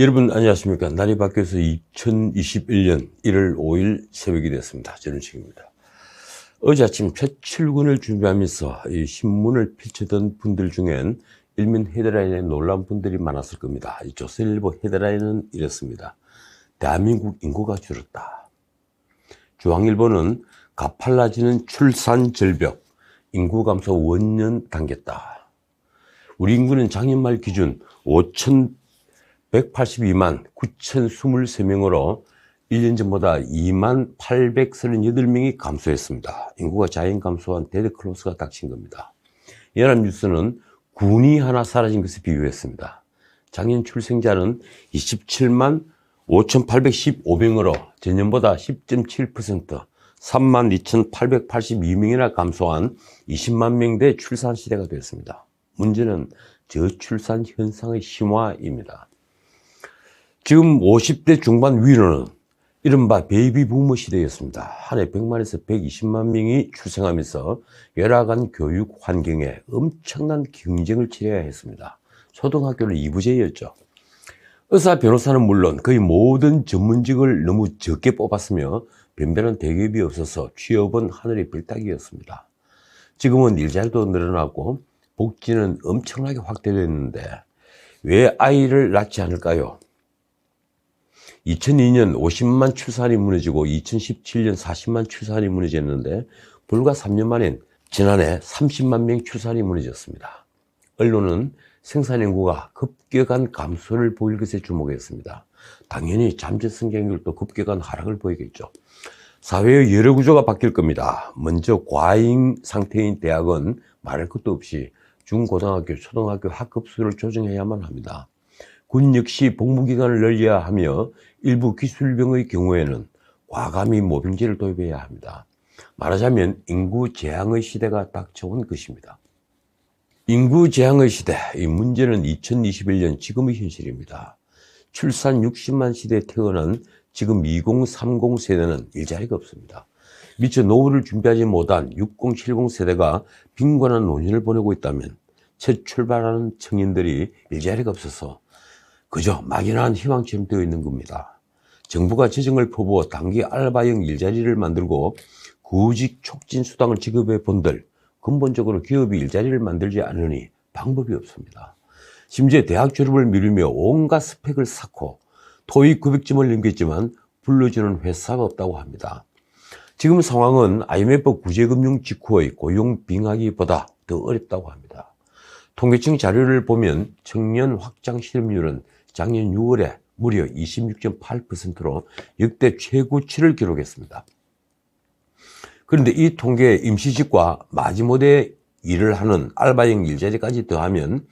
여러분 안녕하십니까. 날이 바뀌어서 2021년 1월 5일 새벽이 됐습니다. 저는 지금입니다. 어제 아침 첫 출근을 준비하면서 이 신문을 펼치던 분들 중엔 일면 헤드라인에 놀란 분들이 많았을 겁니다. 이 조선일보 헤드라인은 이렇습니다. 대한민국 인구가 줄었다. 중앙일보는 가팔라지는 출산 절벽, 인구 감소 원년 당겼다. 우리 인구는 작년 말 기준 5,182만 9,023명으로 1년 전보다 2만 838명이 감소했습니다. 인구가 자연 감소한 데드클로스가 닥친 겁니다. 연합뉴스는 군이 하나 사라진 것에 비유했습니다. 작년 출생자는 27만 5,815명으로 전년보다 10.7% 32,882명이나 감소한 20만 명대 출산 시대가 되었습니다. 문제는 저출산 현상의 심화입니다. 지금 50대 중반 위로는 이른바 베이비 부모 시대였습니다. 한 해 100만에서 120만 명이 출생하면서 열악한 교육 환경에 엄청난 경쟁을 치러야 했습니다. 초등학교는 2부제였죠. 의사, 변호사는 물론 거의 모든 전문직을 너무 적게 뽑았으며 변변한 대기업이 없어서 취업은 하늘의 별따기였습니다. 지금은 일자리도 늘어나고 복지는 엄청나게 확대됐는데 왜 아이를 낳지 않을까요? 2002년 50만 출산이 무너지고 2017년 40만 출산이 무너졌는데 불과 3년 만엔 지난해 30만 명 출산이 무너졌습니다. 언론은 생산 인구가 급격한 감소를 보일 것에 주목했습니다. 당연히 잠재 성장률도 급격한 하락을 보이겠죠. 사회의 여러 구조가 바뀔 겁니다. 먼저 과잉 상태인 대학은 말할 것도 없이 중고등학교, 초등학교 학급수를 조정해야만 합니다. 군 역시 복무기간을 늘려야 하며 일부 기술병의 경우에는 과감히 모병제를 도입해야 합니다. 말하자면 인구 재앙의 시대가 닥쳐온 것입니다. 인구 재앙의 시대, 이 문제는 2021년 지금의 현실입니다. 출산 60만 시대에 태어난 지금 2030 세대는 일자리가 없습니다. 미처 노후를 준비하지 못한 60, 70 세대가 빈곤한 노년을 보내고 있다면 첫 출발하는 청년들이 일자리가 없어서 그저 막연한 희망처럼 되어 있는 겁니다. 정부가 재정을 퍼부어 단기 알바형 일자리를 만들고 구직 촉진 수당을 지급해 본들 근본적으로 기업이 일자리를 만들지 않으니 방법이 없습니다. 심지어 대학 졸업을 미루며 온갖 스펙을 쌓고 토익 900점을 넘겼지만 불러주는 회사가 없다고 합니다. 지금 상황은 IMF 구제금융 직후의 고용 빙하기보다 더 어렵다고 합니다. 통계청 자료를 보면 청년 확장 실업률은 작년 6월에 무려 26.8%로 역대 최고치를 기록했습니다. 그런데 이 통계에 임시직과 마지못해 일을 하는 알바형 일자리까지 더하면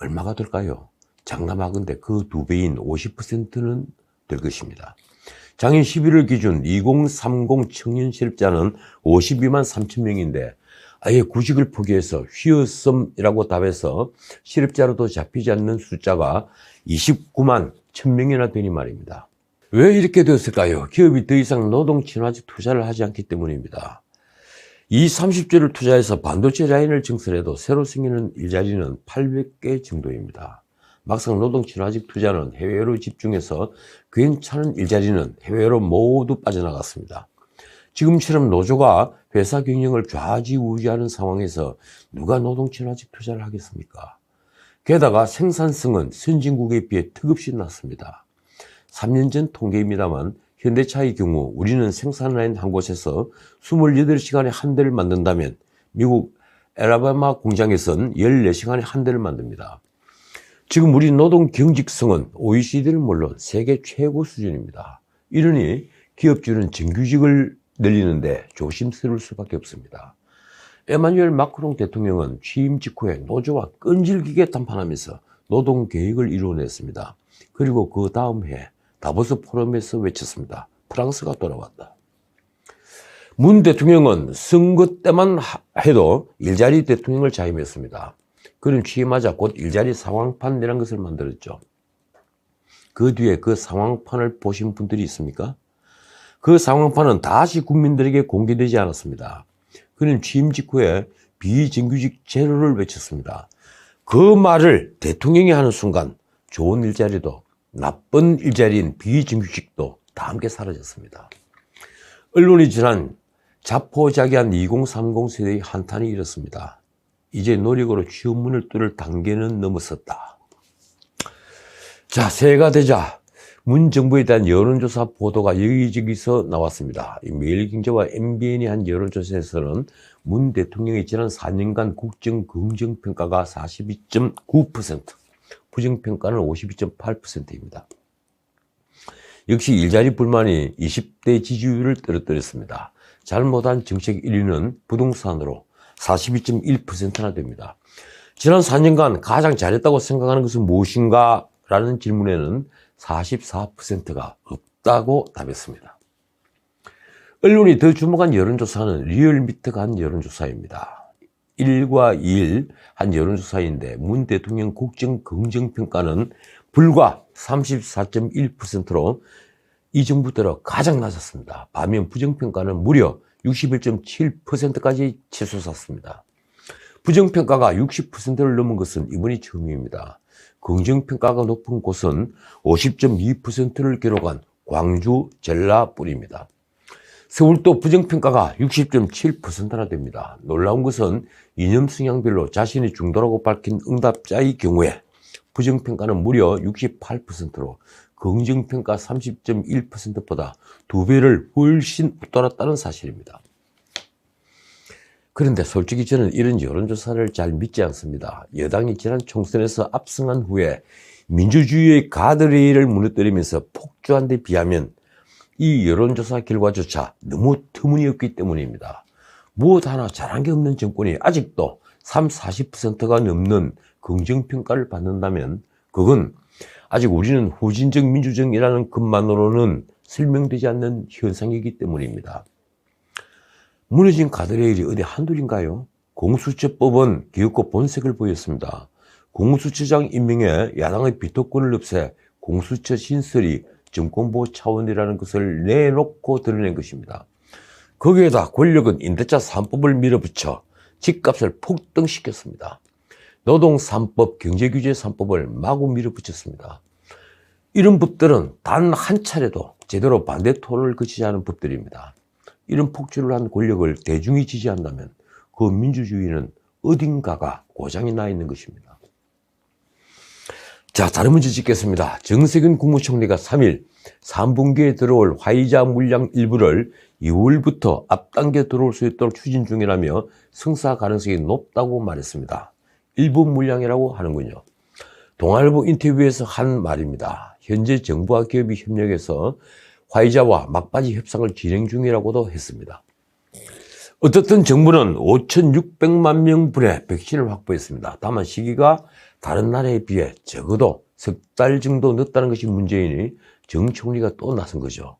얼마가 될까요? 장담하건대 그두 배인 50%는 될 것입니다. 작년 11월 기준 2030 청년 실업자는 52만 3천 명인데 아예 구직을 포기해서 휘어썸이라고 답해서 실업자로도 잡히지 않는 숫자가 29만 1000명이나 되니 말입니다. 왜 이렇게 되었을까요? 기업이 더 이상 노동 친화적 투자를 하지 않기 때문입니다. 이 30조를 투자해서 반도체 라인을 증설해도 새로 생기는 일자리는 800개 정도입니다. 막상 노동 친화적 투자는 해외로 집중해서 괜찮은 일자리는 해외로 모두 빠져나갔습니다. 지금처럼 노조가 회사 경영을 좌지우지하는 상황에서 누가 노동 친화적 투자를 하겠습니까? 게다가 생산성은 선진국에 비해 턱없이 낮습니다. 3년 전 통계입니다만 현대차의 경우 우리는 생산라인 한 곳에서 28시간에 한 대를 만든다면 미국 에라바마 공장에선 14시간에 한 대를 만듭니다. 지금 우리 노동 경직성은 OECD는 물론 세계 최고 수준입니다. 이러니 기업주는 정규직을 늘리는데 조심스러울 수밖에 없습니다. 에마뉴엘 마크롱 대통령은 취임 직후에 노조와 끈질기게 담판하면서 노동 계획을 이루어냈습니다. 그리고 그 다음 해 다보스 포럼에서 외쳤습니다. 프랑스가 돌아왔다. 문 대통령은 선거 때만 해도 일자리 대통령을 자임했습니다. 그는 취임하자 곧 일자리 상황판이라는 것을 만들었죠. 그 뒤에 그 상황판을 보신 분들이 있습니까? 그 상황판은 다시 국민들에게 공개되지 않았습니다. 그는 취임 직후에 비정규직 제로를 외쳤습니다. 그 말을 대통령이 하는 순간 좋은 일자리도 나쁜 일자리인 비정규직도 다 함께 사라졌습니다. 언론이 지난 자포자기한 2030 세대의 한탄이 일었습니다. 이제 노력으로 취업문을 뚫을 단계는 넘어섰다. 자, 새해가 되자 문 정부에 대한 여론조사 보도가 여기저기서 나왔습니다. 매일경제와 MBN이 한 여론조사에서는 문 대통령의 지난 4년간 국정 긍정평가가 42.9%, 부정평가는 52.8%입니다. 역시 일자리 불만이 20대 지지율을 떨어뜨렸습니다. 잘못한 정책 1위는 부동산으로 42.1%나 됩니다. 지난 4년간 가장 잘했다고 생각하는 것은 무엇인가? 라는 질문에는 44%가 없다고 답했습니다. 언론이 더 주목한 여론조사는 리얼미터가 한 여론조사입니다. 1과 2일 한 여론조사인데 문 대통령 국정 긍정평가는 불과 34.1%로 이 정부 들어 가장 낮았습니다. 반면 부정평가는 무려 61.7%까지 치솟았습니다. 부정평가가 60%를 넘은 것은 이번이 처음입니다. 긍정평가가 높은 곳은 50.2%를 기록한 광주, 전라뿐입니다. 서울도 부정평가가 60.7%나 됩니다. 놀라운 것은 이념 성향별로 자신이 중도라고 밝힌 응답자의 경우에 부정평가는 무려 68%로 긍정평가 30.1%보다 두 배를 훨씬 웃돌았다는 사실입니다. 그런데 솔직히 저는 이런 여론조사를 잘 믿지 않습니다. 여당이 지난 총선에서 압승한 후에 민주주의의 가드레일을 무너뜨리면서 폭주한 데 비하면 이 여론조사 결과조차 너무 터무니없기 때문입니다. 무엇 하나 잘한 게 없는 정권이 아직도 3, 40%가 넘는 긍정평가를 받는다면 그건 아직 우리는 후진적 민주정이라는 것만으로는 설명되지 않는 현상이기 때문입니다. 무너진 가드레일이 어디 한둘인가요? 공수처법은 기업고 본색을 보였습니다. 공수처장 임명에 야당의 비토권을 없애 공수처 신설이 정권보호 차원이라는 것을 내놓고 드러낸 것입니다. 거기에다 권력은 임대차 3법을 밀어붙여 집값을 폭등시켰습니다. 노동 3법, 경제규제 3법을 마구 밀어붙였습니다. 이런 법들은 단 한 차례도 제대로 반대 토론을 거치지 않은 법들입니다. 이런 폭주를 한 권력을 대중이 지지한다면 그 민주주의는 어딘가가 고장이 나 있는 것입니다. 자, 다른 문제 짓겠습니다. 정세균 국무총리가 3일 3분기에 들어올 화이자 물량 일부를 2월부터 앞당겨 들어올 수 있도록 추진 중이라며 성사 가능성이 높다고 말했습니다. 일부 물량이라고 하는군요. 동아일보 인터뷰에서 한 말입니다. 현재 정부와 기업이 협력해서 화이자와 막바지 협상을 진행 중이라고도 했습니다. 어떻든 정부는 5,600만 명분의 백신을 확보했습니다. 다만 시기가 다른 나라에 비해 적어도 석 달 정도 늦다는 것이 문제이니 정 총리가 또 나선 거죠.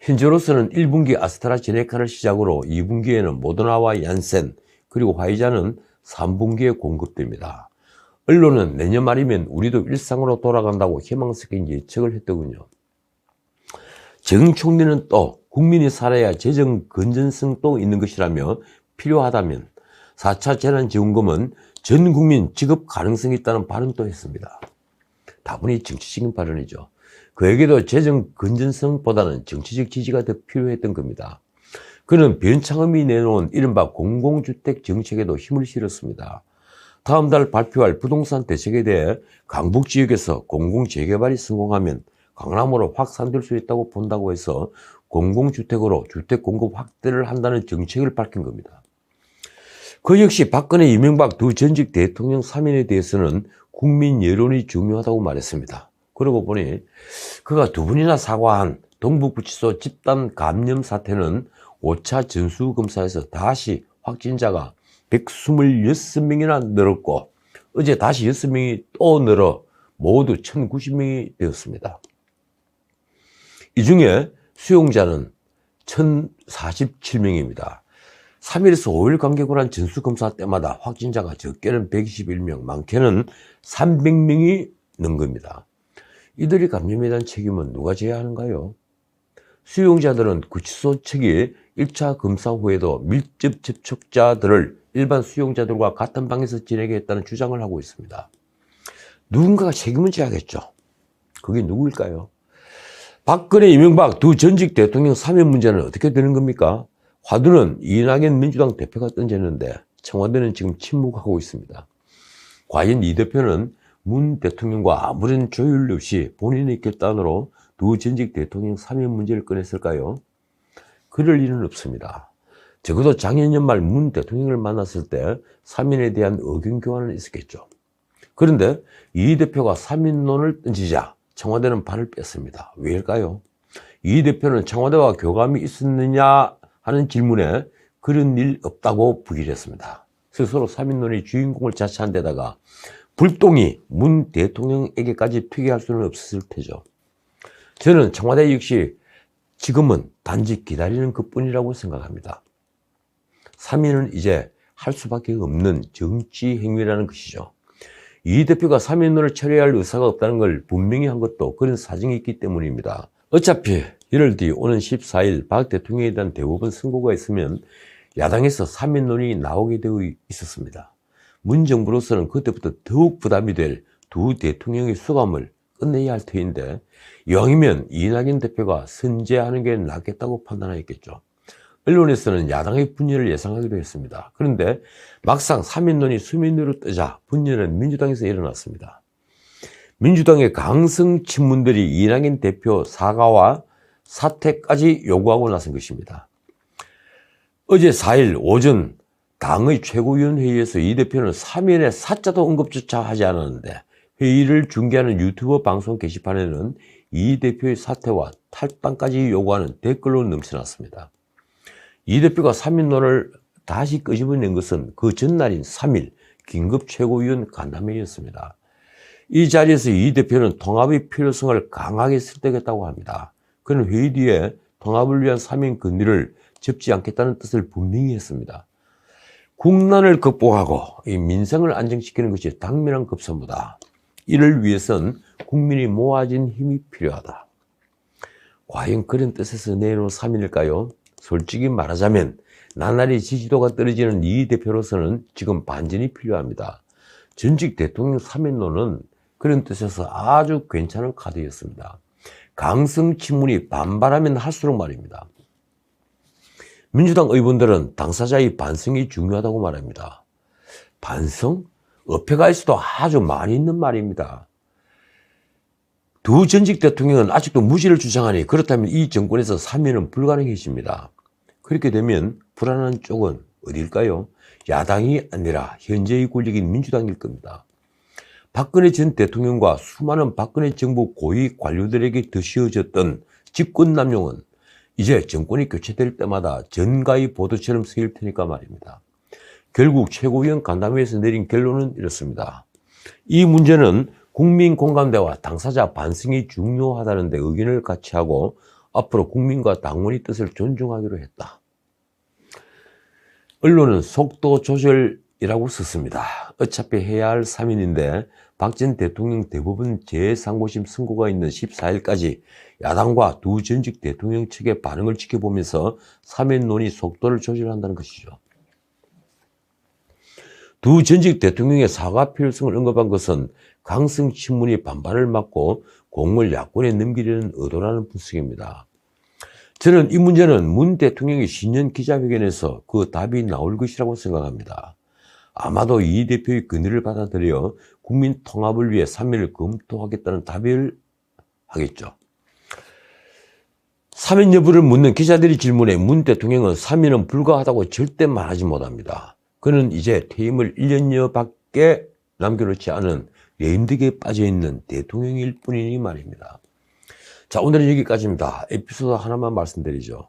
현재로서는 1분기 아스트라제네카를 시작으로 2분기에는 모더나와 얀센 그리고 화이자는 3분기에 공급됩니다. 언론은 내년 말이면 우리도 일상으로 돌아간다고 희망스럽게 예측을 했더군요. 정 총리는 또 국민이 살아야 재정 건전성도 있는 것이라며 필요하다면 4차 재난지원금은 전 국민 지급 가능성이 있다는 발언도 했습니다. 다분히 정치적인 발언이죠. 그에게도 재정 건전성보다는 정치적 지지가 더 필요했던 겁니다. 그는 변창흠이 내놓은 이른바 공공주택 정책에도 힘을 실었습니다. 다음 달 발표할 부동산 대책에 대해 강북 지역에서 공공재개발이 성공하면 강남으로 확산될 수 있다고 본다고 해서 공공주택으로 주택 공급 확대를 한다는 정책을 밝힌 겁니다. 그 역시 박근혜 이명박 두 전직 대통령 3인에 대해서는 국민 여론이 중요하다고 말했습니다. 그러고 보니 그가 두 분이나 사과한 동북구치소 집단 감염 사태는 5차 전수검사에서 다시 확진자가 126명이나 늘었고 어제 다시 6명이 또 늘어 모두 1090명이 되었습니다. 이 중에 수용자는 1047명입니다. 3일에서 5일 간격으로 한 전수검사 때마다 확진자가 적게는 121명, 많게는 300명이 는 겁니다. 이들이 감염에 대한 책임은 누가 져야 하는가요? 수용자들은 구치소 측이 1차 검사 후에도 밀접 접촉자들을 일반 수용자들과 같은 방에서 지내게 했다는 주장을 하고 있습니다. 누군가가 책임을 져야겠죠. 그게 누구일까요? 박근혜, 이명박 두 전직 대통령 사면 문제는 어떻게 되는 겁니까? 화두는 이낙연 민주당 대표가 던졌는데 청와대는 지금 침묵하고 있습니다. 과연 이 대표는 문 대통령과 아무런 조율 없이 본인의 결단으로 두 전직 대통령 사면 문제를 꺼냈을까요? 그럴 일은 없습니다. 적어도 작년 연말 문 대통령을 만났을 때 사면에 대한 의견 교환은 있었겠죠. 그런데 이 대표가 사면론을 던지자 청와대는 발을 뺐습니다. 왜일까요? 이 대표는 청와대와 교감이 있었느냐 하는 질문에 그런 일 없다고 부기했습니다. 스스로 사면론의 주인공을 자처한 데다가 불똥이 문 대통령에게까지 튀게 수는 없었을 테죠. 저는 청와대 역시 지금은 단지 기다리는 것 뿐이라고 생각합니다. 3위는 이제 할 수밖에 없는 정치 행위라는 것이죠. 이 대표가 3인론을 처리할 의사가 없다는 걸 분명히 한 것도 그런 사정이 있기 때문입니다. 어차피 이럴 뒤 오는 14일 박 대통령에 대한 대법원 선고가 있으면 야당에서 3인론이 나오게 되어 있었습니다. 문 정부로서는 그때부터 더욱 부담이 될 두 대통령의 수감을 끝내야 할 터인데 이왕이면 이낙연 대표가 선제하는 게 낫겠다고 판단하였겠죠. 언론에서는 야당의 분열을 예상하기도 했습니다. 그런데 막상 3인론이 수면 위로 뜨자 분열은 민주당에서 일어났습니다. 민주당의 강성 친문들이 이낙연 대표 사과와 사퇴까지 요구하고 나선 것입니다. 어제 4일 오전 당의 최고위원회의에서 이 대표는 3일의 사자도 언급조차 하지 않았는데 회의를 중계하는 유튜브 방송 게시판에는 이 대표의 사퇴와 탈당까지 요구하는 댓글로 넘쳐났습니다. 이 대표가 3일론을 다시 끄집어낸 것은 그 전날인 3일 긴급 최고위원 간담회였습니다. 이 자리에서 이 대표는 통합의 필요성을 강하게 설득했다고 합니다. 그는 회의 뒤에 통합을 위한 사명 근리를 접지 않겠다는 뜻을 분명히 했습니다. 국난을 극복하고 이 민생을 안정시키는 것이 당면한 급선무다. 이를 위해선 국민이 모아진 힘이 필요하다. 과연 그런 뜻에서 내놓은 3일일까요? 솔직히 말하자면 나날이 지지도가 떨어지는 이 대표로서는 지금 반전이 필요합니다. 전직 대통령 사면론은 그런 뜻에서 아주 괜찮은 카드였습니다. 강성 친문이 반발하면 할수록 말입니다. 민주당 의원들은 당사자의 반성이 중요하다고 말합니다. 반성? 어폐가 있어도 아주 많이 있는 말입니다. 두 전직 대통령은 아직도 무지를 주장하니 그렇다면 이 정권에서 사면은 불가능해집니다. 그렇게 되면 불안한 쪽은 어딜까요? 야당이 아니라 현재의 권력인 민주당일 겁니다. 박근혜 전 대통령과 수많은 박근혜 정부 고위 관료들에게 드시어졌던 직권남용은 이제 정권이 교체될 때마다 전가의 보도처럼 쓰일 테니까 말입니다. 결국 최고위원 간담회에서 내린 결론은 이렇습니다. 이 문제는 국민 공감대와 당사자 반성이 중요하다는 데 의견을 같이 하고 앞으로 국민과 당원의 뜻을 존중하기로 했다. 언론은 속도 조절이라고 썼습니다. 어차피 해야 할 3인인데 박 전 대통령 대부분 재상고심 선고가 있는 14일까지 야당과 두 전직 대통령 측의 반응을 지켜보면서 3인론이 속도를 조절한다는 것이죠. 두 전직 대통령의 사과 필요성을 언급한 것은 강성 친문이 반발을 막고 공을 야권에 넘기려는 의도라는 분석입니다. 저는 이 문제는 문 대통령이 신년 기자회견에서 그 답이 나올 것이라고 생각합니다. 아마도 이 대표의 근의를 받아들여 국민 통합을 위해 3일을 검토하겠다는 답을 하겠죠. 사면 여부를 묻는 기자들의 질문에 문 대통령은 3일은 불가하다고 절대 말하지 못합니다. 그는 이제 퇴임을 1년여밖에 남겨놓지 않은 레임덕에 빠져있는 대통령일 뿐이니 말입니다. 자, 오늘은 여기까지입니다. 에피소드 하나만 말씀드리죠.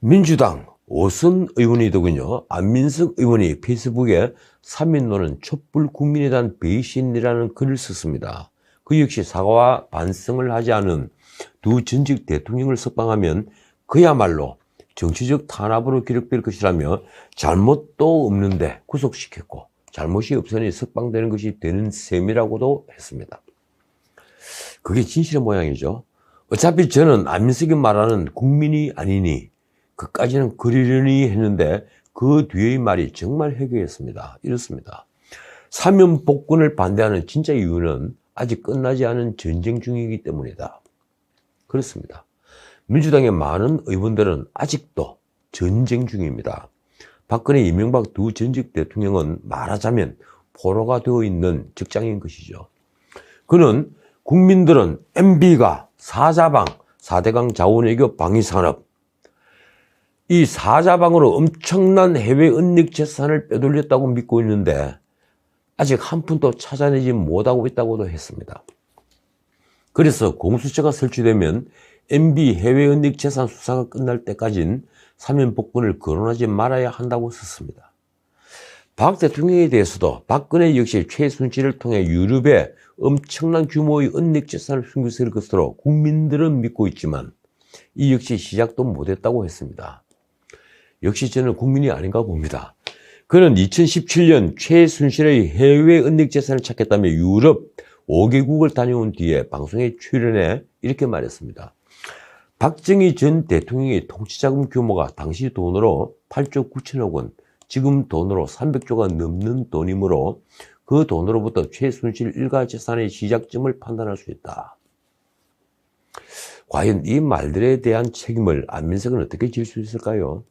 민주당 오선 의원이더군요. 안민석 의원이 페이스북에 3인론은 촛불 국민에 대한 배신이라는 글을 썼습니다. 그 역시 사과와 반성을 하지 않은 두 전직 대통령을 석방하면 그야말로 정치적 탄압으로 기록될 것이라며 잘못도 없는데 구속시켰고 잘못이 없으니 석방되는 것이 되는 셈이라고도 했습니다. 그게 진실의 모양이죠. 어차피 저는 안민석이 말하는 국민이 아니니 그까지는 그리려니 했는데 그 뒤의 말이 정말 해괴했습니다. 이렇습니다. 사면 복권을 반대하는 진짜 이유는 아직 끝나지 않은 전쟁 중이기 때문이다. 그렇습니다. 민주당의 많은 의원들은 아직도 전쟁 중입니다. 박근혜, 이명박 두 전직 대통령은 말하자면 포로가 되어 있는 직장인 것이죠. 그는 국민들은 MB가 사자방, 사대강 자원외교 방위산업 이 사자방으로 엄청난 해외 은닉 재산을 빼돌렸다고 믿고 있는데 아직 한 푼도 찾아내지 못하고 있다고도 했습니다. 그래서 공수처가 설치되면 MB 해외 은닉 재산 수사가 끝날 때까진 3인 복권을 거론하지 말아야 한다고 썼습니다. 박 대통령에 대해서도 박근혜 역시 최순실을 통해 유럽에 엄청난 규모의 은닉 재산을 숨겼을 것으로 국민들은 믿고 있지만 이 역시 시작도 못했다고 했습니다. 역시 저는 국민이 아닌가 봅니다. 그는 2017년 최순실의 해외 은닉 재산을 찾겠다며 유럽 5개국을 다녀온 뒤에 방송에 출연해 이렇게 말했습니다. 박정희 전 대통령의 통치자금 규모가 당시 돈으로 8조 9천억 원, 지금 돈으로 300조가 넘는 돈이므로 그 돈으로부터 최순실 일가 재산의 시작점을 판단할 수 있다. 과연 이 말들에 대한 책임을 안민석은 어떻게 질 수 있을까요?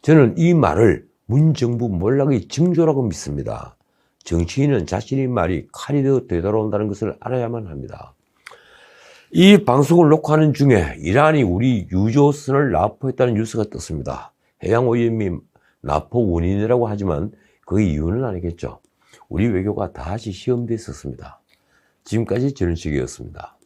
저는 이 말을 문정부 몰락의 징조라고 믿습니다. 정치인은 자신의 말이 칼이 되어 되돌아온다는 것을 알아야만 합니다. 이 방송을 녹화하는 중에 이란이 우리 유조선을 납포했다는 뉴스가 떴습니다. 해양오염이 납포 원인이라고 하지만 그 이유는 아니겠죠. 우리 외교가 다시 시험돼 있었습니다. 지금까지 전은식이었습니다.